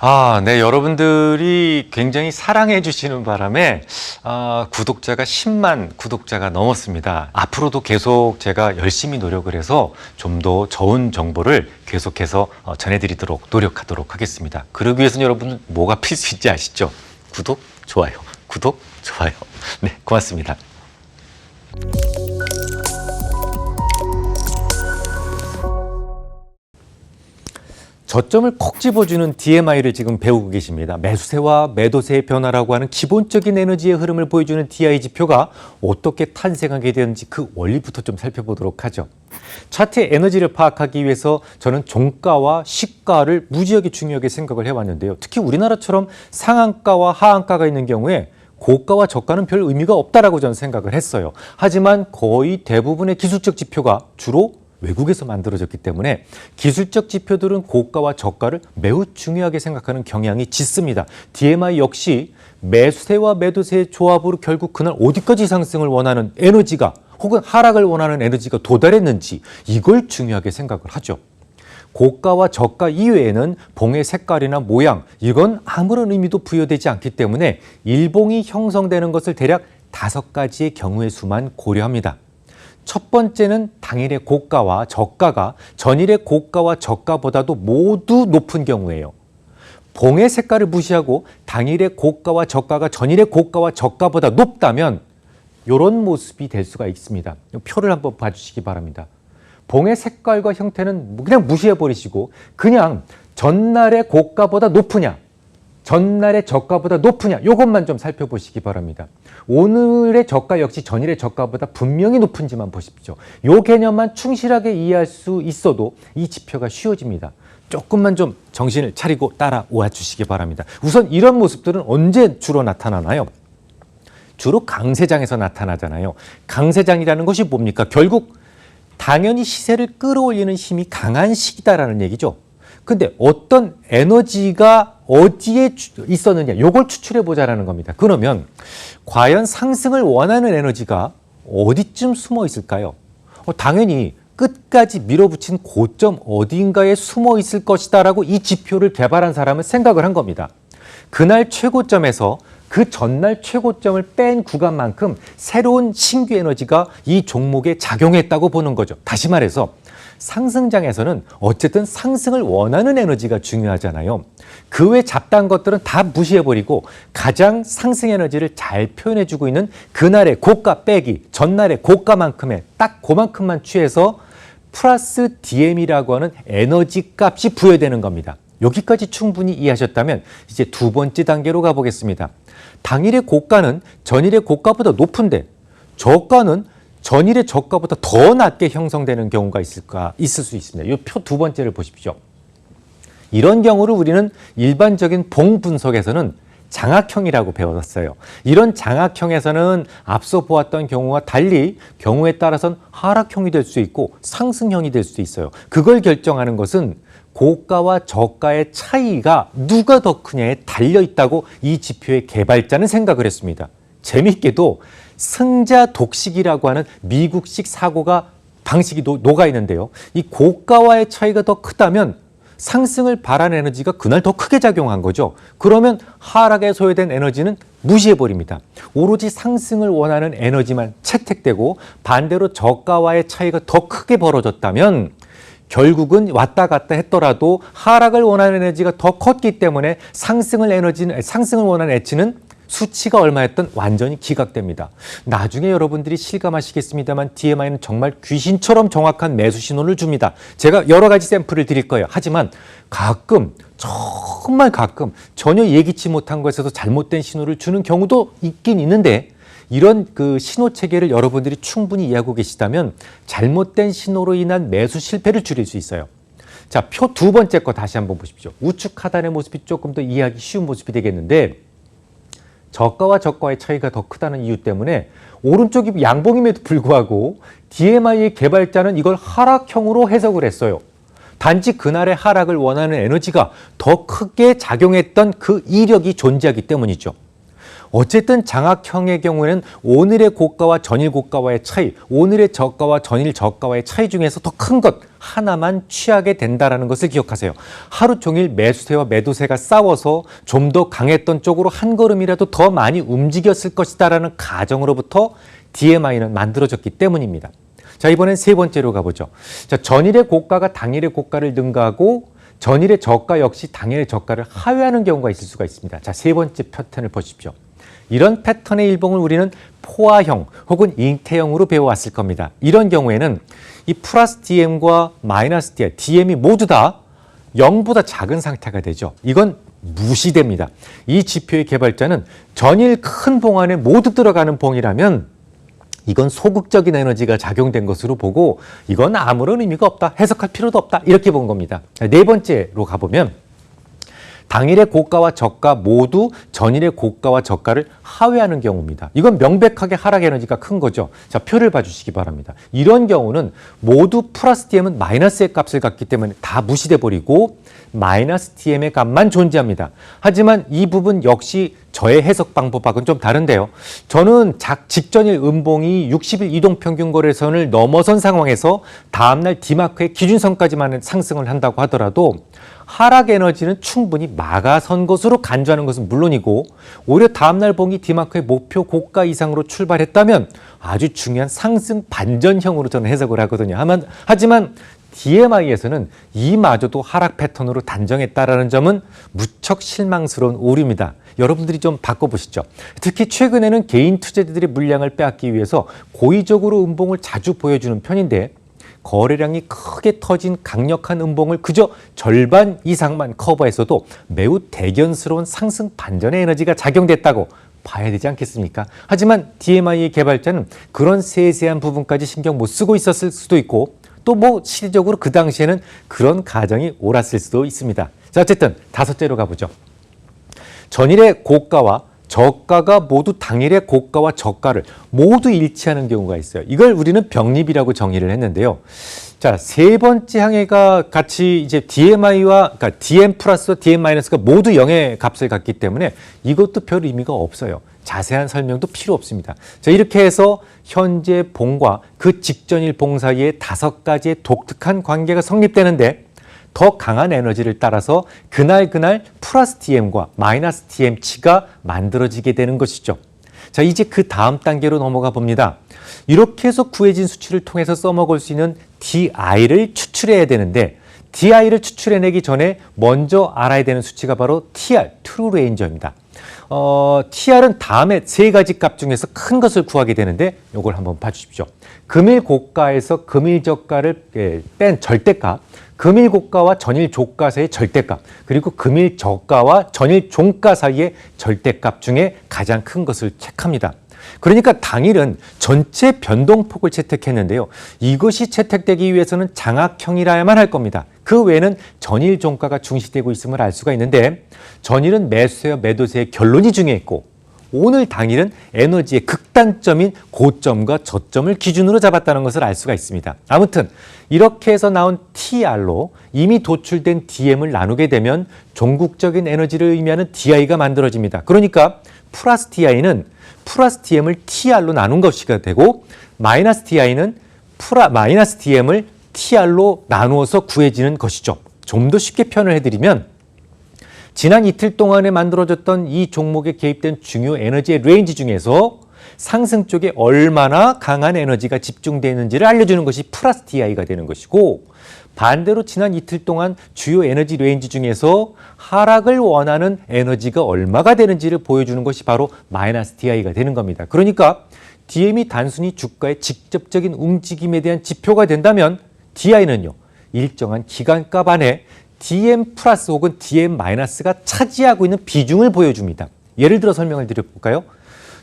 아, 네, 여러분들이 굉장히 사랑해 주시는 바람에 아, 구독자가 10만 구독자가 넘었습니다. 앞으로도 계속 제가 열심히 노력을 해서 좀 더 좋은 정보를 계속해서 어, 전해드리도록 노력하도록 하겠습니다. 그러기 위해서는 여러분 뭐가 필수인지 아시죠? 구독, 좋아요. 구독, 좋아요. 네, 고맙습니다. 저점을 콕 집어주는 DMI를 지금 배우고 계십니다. 매수세와 매도세의 변화라고 하는 기본적인 에너지의 흐름을 보여주는 DI 지표가 어떻게 탄생하게 되는지 그 원리부터 좀 살펴보도록 하죠. 차트의 에너지를 파악하기 위해서 저는 종가와 시가를 무지하게 중요하게 생각을 해왔는데요. 특히 우리나라처럼 상한가와 하한가가 있는 경우에 고가와 저가는 별 의미가 없다라고 저는 생각을 했어요. 하지만 거의 대부분의 기술적 지표가 주로 외국에서 만들어졌기 때문에 기술적 지표들은 고가와 저가를 매우 중요하게 생각하는 경향이 짙습니다. DMI 역시 매수세와 매도세의 조합으로 결국 그날 어디까지 상승을 원하는 에너지가 혹은 하락을 원하는 에너지가 도달했는지 이걸 중요하게 생각을 하죠. 고가와 저가 이외에는 봉의 색깔이나 모양 이건 아무런 의미도 부여되지 않기 때문에 일봉이 형성되는 것을 대략 다섯 가지의 경우의 수만 고려합니다. 첫 번째는 당일의 고가와 저가가 전일의 고가와 저가보다도 모두 높은 경우예요. 봉의 색깔을 무시하고 당일의 고가와 저가가 전일의 고가와 저가보다 높다면 이런 모습이 될 수가 있습니다. 표를 한번 봐주시기 바랍니다. 봉의 색깔과 형태는 그냥 무시해 버리시고 그냥 전날의 고가보다 높으냐 전날의 저가보다 높으냐 이것만 좀 살펴보시기 바랍니다. 오늘의 저가 역시 전일의 저가보다 분명히 높은지만 보십시오. 이 개념만 충실하게 이해할 수 있어도 이 지표가 쉬워집니다. 조금만 좀 정신을 차리고 따라와 주시기 바랍니다. 우선 이런 모습들은 언제 주로 나타나나요? 주로 강세장에서 나타나잖아요. 강세장이라는 것이 뭡니까? 결국 당연히 시세를 끌어올리는 힘이 강한 시기다라는 얘기죠. 근데 어떤 에너지가 어디에 주- 있었느냐, 요걸 추출해 보자라는 겁니다. 그러면 과연 상승을 원하는 에너지가 어디쯤 숨어 있을까요? 어, 당연히 끝까지 밀어붙인 고점 어딘가에 숨어 있을 것이다라고 이 지표를 개발한 사람은 생각을 한 겁니다. 그날 최고점에서 그 전날 최고점을 뺀 구간만큼 새로운 신규 에너지가 이 종목에 작용했다고 보는 거죠. 다시 말해서 상승장에서는 어쨌든 상승을 원하는 에너지가 중요하잖아요. 그 외 잡다한 것들은 다 무시해버리고 가장 상승 에너지를 잘 표현해주고 있는 그날의 고가 빼기, 전날의 고가만큼의 딱 그만큼만 취해서 플러스 DM이라고 하는 에너지 값이 부여되는 겁니다. 여기까지 충분히 이해하셨다면 이제 두 번째 단계로 가보겠습니다. 당일의 고가는 전일의 고가보다 높은데 저가는 전일의 저가보다 더 낮게 형성되는 경우가 있을까 있을 수 있습니다. 이 표 두 번째를 보십시오. 이런 경우를 우리는 일반적인 봉 분석에서는 장악형이라고 배웠어요. 이런 장악형에서는 앞서 보았던 경우와 달리 경우에 따라서는 하락형이 될 수 있고 상승형이 될 수 있어요. 그걸 결정하는 것은 고가와 저가의 차이가 누가 더 크냐에 달려 있다고 이 지표의 개발자는 생각을 했습니다. 재미있게도 승자 독식이라고 하는 미국식 사고가 방식이 노- 녹아 있는데요. 이 고가와의 차이가 더 크다면 상승을 바라는 에너지가 그날 더 크게 작용한 거죠. 그러면 하락에 소요된 에너지는 무시해 버립니다. 오로지 상승을 원하는 에너지만 채택되고 반대로 저가와의 차이가 더 크게 벌어졌다면 결국은 왔다 갔다 했더라도 하락을 원하는 에너지가 더 컸기 때문에 상승을 에너지는 상승을 원하는 에치는 수치가 얼마였던 완전히 기각됩니다. 나중에 여러분들이 실감하시겠습니다만 DMI는 정말 귀신처럼 정확한 매수 신호를 줍니다. 제가 여러 가지 샘플을 드릴 거예요. 하지만 가끔 정말 가끔 전혀 예기치 못한 것에서 잘못된 신호를 주는 경우도 있긴 있는데 이런 그 신호 체계를 여러분들이 충분히 이해하고 계시다면 잘못된 신호로 인한 매수 실패를 줄일 수 있어요. 자, 표 두 번째 거 다시 한번 보십시오. 우측 하단의 모습이 조금 더 이해하기 쉬운 모습이 되겠는데 저가와 저가의 차이가 더 크다는 이유 때문에 오른쪽이 양봉임에도 불구하고 DMI의 개발자는 이걸 하락형으로 해석을 했어요. 단지 그날의 하락을 원하는 에너지가 더 크게 작용했던 그 이력이 존재하기 때문이죠. 어쨌든 장악형의 경우에는 오늘의 고가와 전일 고가와의 차이, 오늘의 저가와 전일 저가와의 차이 중에서 더 큰 것 하나만 취하게 된다라는 것을 기억하세요. 하루 종일 매수세와 매도세가 싸워서 좀 더 강했던 쪽으로 한 걸음이라도 더 많이 움직였을 것이다라는 가정으로부터 DMI는 만들어졌기 때문입니다. 자, 이번엔 세 번째로 가보죠. 자, 전일의 고가가 당일의 고가를 능가하고 전일의 저가 역시 당일의 저가를 하회하는 경우가 있을 수가 있습니다. 자, 세 번째 패턴을 보십시오. 이런 패턴의 일봉을 우리는 포화형 혹은 잉태형으로 배워왔을 겁니다. 이런 경우에는 이 플러스 DM과 마이너스 DM, DM이 모두 다 0보다 작은 상태가 되죠. 이건 무시됩니다. 이 지표의 개발자는 전일 큰 봉 안에 모두 들어가는 봉이라면 이건 소극적인 에너지가 작용된 것으로 보고 이건 아무런 의미가 없다. 해석할 필요도 없다. 이렇게 본 겁니다. 네 번째로 가보면 당일의 고가와 저가 모두 전일의 고가와 저가를 하회하는 경우입니다. 이건 명백하게 하락 에너지가 큰 거죠. 자, 표를 봐주시기 바랍니다. 이런 경우는 모두 플러스 DM은 마이너스의 값을 갖기 때문에 다 무시돼 버리고 마이너스 DM의 값만 존재합니다. 하지만 이 부분 역시 저의 해석 방법하고는 좀 다른데요. 저는 작 직전일 음봉이 60일 이동 평균 거래선을 넘어선 상황에서 다음날 디마크의 기준선까지만 상승을 한다고 하더라도 하락 에너지는 충분히 막아선 것으로 간주하는 것은 물론이고 오히려 다음날 봉이 디마크의 목표 고가 이상으로 출발했다면 아주 중요한 상승 반전형으로 저는 해석을 하거든요. 하지만 DMI에서는 이마저도 하락 패턴으로 단정했다라는 점은 무척 실망스러운 오류입니다. 여러분들이 좀 바꿔보시죠. 특히 최근에는 개인 투자자들의 물량을 빼앗기 위해서 고의적으로 음봉을 자주 보여주는 편인데 거래량이 크게 터진 강력한 음봉을 그저 절반 이상만 커버했어도 매우 대견스러운 상승 반전의 에너지가 작용됐다고 봐야 되지 않겠습니까? 하지만 DMI의 개발자는 그런 세세한 부분까지 신경 못 쓰고 있었을 수도 있고 또뭐 실질적으로 그 당시에는 그런 가정이 옳았을 수도 있습니다. 자, 어쨌든 다섯째로 가보죠. 전일의 고가와 저가가 모두 당일의 고가와 저가를 모두 일치하는 경우가 있어요. 이걸 우리는 병립이라고 정의를 했는데요. 자, 세 번째 항해가 같이 이제 DMI와, 그러니까 DM 플러스와 DM 마이너스가 모두 0의 값을 갖기 때문에 이것도 별 의미가 없어요. 자세한 설명도 필요 없습니다. 자, 이렇게 해서 현재 봉과 그 직전일 봉 사이에 다섯 가지의 독특한 관계가 성립되는데 더 강한 에너지를 따라서 그날 그날 플러스 TM과 마이너스 TM치가 만들어지게 되는 것이죠. 자, 이제 그 다음 단계로 넘어가 봅니다. 이렇게 해서 구해진 수치를 통해서 써먹을 수 있는 DI를 추출해야 되는데 DI를 추출해내기 전에 먼저 알아야 되는 수치가 바로 TR, True Range입니다. 어, TR은 다음에 세 가지 값 중에서 큰 것을 구하게 되는데 이걸 한번 봐주십시오. 금일 고가에서 금일 저가를 예, 뺀 절대값, 금일 고가와 전일 조가 사이의 절대값, 그리고 금일 저가와 전일 종가 사이의 절대값 중에 가장 큰 것을 체크합니다. 그러니까 당일은 전체 변동폭을 채택했는데요. 이것이 채택되기 위해서는 장악형이라야만 할 겁니다. 그 외에는 전일 종가가 중시되고 있음을 알 수가 있는데 전일은 매수세와 매도세의 결론이 중요했고 오늘 당일은 에너지의 극단점인 고점과 저점을 기준으로 잡았다는 것을 알 수가 있습니다. 아무튼 이렇게 해서 나온 TR로 이미 도출된 DM을 나누게 되면 종국적인 에너지를 의미하는 DI가 만들어집니다. 그러니까 플러스 DI는 플러스 DM을 TR로 나눈 것이가 되고 마이너스 DI는 프라, 마이너스 DM을 TR로 나누어서 구해지는 것이죠. 좀 더 쉽게 표현을 해드리면 지난 이틀 동안에 만들어졌던 이 종목에 개입된 중요 에너지의 레인지 중에서 상승 쪽에 얼마나 강한 에너지가 집중되어 있는지를 알려주는 것이 플러스 DI가 되는 것이고 반대로 지난 이틀 동안 주요 에너지 레인지 중에서 하락을 원하는 에너지가 얼마가 되는지를 보여주는 것이 바로 마이너스 DI가 되는 겁니다. 그러니까 DM이 단순히 주가의 직접적인 움직임에 대한 지표가 된다면 DI는요. 일정한 기간값 안에 DM 플러스 혹은 DM 마이너스가 차지하고 있는 비중을 보여줍니다. 예를 들어 설명을 드려볼까요?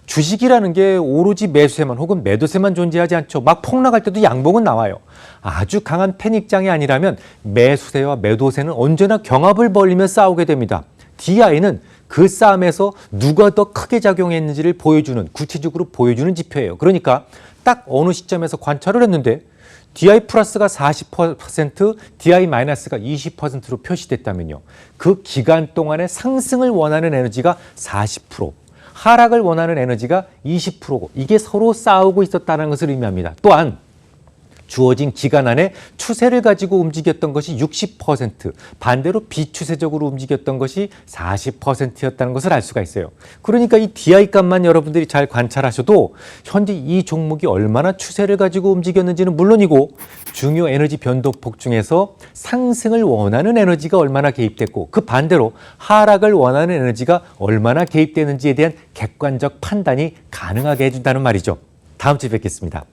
주식이라는 게 오로지 매수세만 혹은 매도세만 존재하지 않죠. 막 폭락할 때도 양봉은 나와요. 아주 강한 패닉장이 아니라면 매수세와 매도세는 언제나 경합을 벌리며 싸우게 됩니다. DI는 그 싸움에서 누가 더 크게 작용했는지를 보여주는 구체적으로 보여주는 지표예요. 그러니까 딱 어느 시점에서 관찰을 했는데 DI 플러스가 40%, DI 마이너스가 20%로 표시됐다면요. 그 기간 동안에 상승을 원하는 에너지가 40%, 하락을 원하는 에너지가 20%고 이게 서로 싸우고 있었다는 것을 의미합니다. 또한 주어진 기간 안에 추세를 가지고 움직였던 것이 60%, 반대로 비추세적으로 움직였던 것이 40%였다는 것을 알 수가 있어요. 그러니까 이 DI 값만 여러분들이 잘 관찰하셔도 현재 이 종목이 얼마나 추세를 가지고 움직였는지는 물론이고 중요 에너지 변동폭 중에서 상승을 원하는 에너지가 얼마나 개입됐고 그 반대로 하락을 원하는 에너지가 얼마나 개입되는지에 대한 객관적 판단이 가능하게 해준다는 말이죠. 다음 주에 뵙겠습니다.